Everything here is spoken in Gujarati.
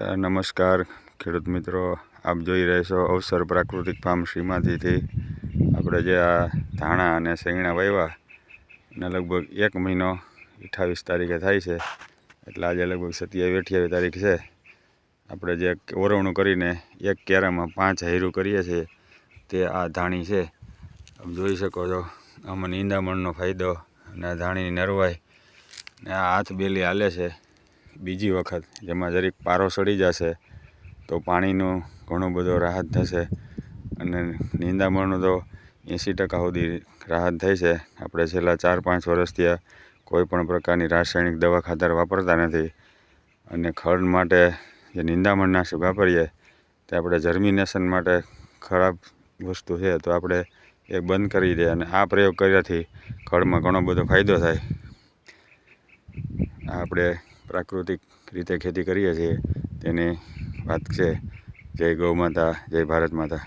નમસ્કાર ખેડૂત મિત્રો, આપ જોઈ રહેશો અવસર પ્રાકૃતિક ફાર્મ શ્રીમાતીથી આપણે જે આ ધાણા અને શેંગણા વાવ્યા અને લગભગ એક મહિનો અઠ્ઠાવીસ તારીખે થાય છે. એટલે આજે લગભગ સત્યાવીસ, અઠ્યાવીસ તારીખ છે. આપણે જે ઓરવણું કરીને એક કેરામાં પાંચ હૈરું કરીએ છીએ તે આ ધાણી છે. આપ જોઈ શકો છો, આમાં નીંદામણનો ફાયદો અને ધાણીની નરવાઈ ને આ હાથ બેલી હાલે છે. બીજી વખત જેમાં જરીક પારો સડી જશે, તો પાણીનો ઘણો બધો રાહત થશે અને નિંદામણનું તો એંસી ટકા સુધી રાહત થઈ છે આપણે છેલ્લા ચાર પાંચ વર્ષથી કોઈ પણ પ્રકારની રાસાયણિક દવા ખાતર વાપરતા નથી અને ખડ માટે જે નિંદામણનાશક વાપરીએ તે આપણે જર્મિનેશન માટે ખરાબ વસ્તુ છે, તો આપણે એ બંધ કરી દે અને આ પ્રયોગ કર્યાથી ખડમાં ઘણો બધો ફાયદો થાય. આપણે પ્રાકૃતિક રીતે ખેતી કરીએ છીએ. તેની વાત છે. જય ગૌ માતા જય ભારત માતા.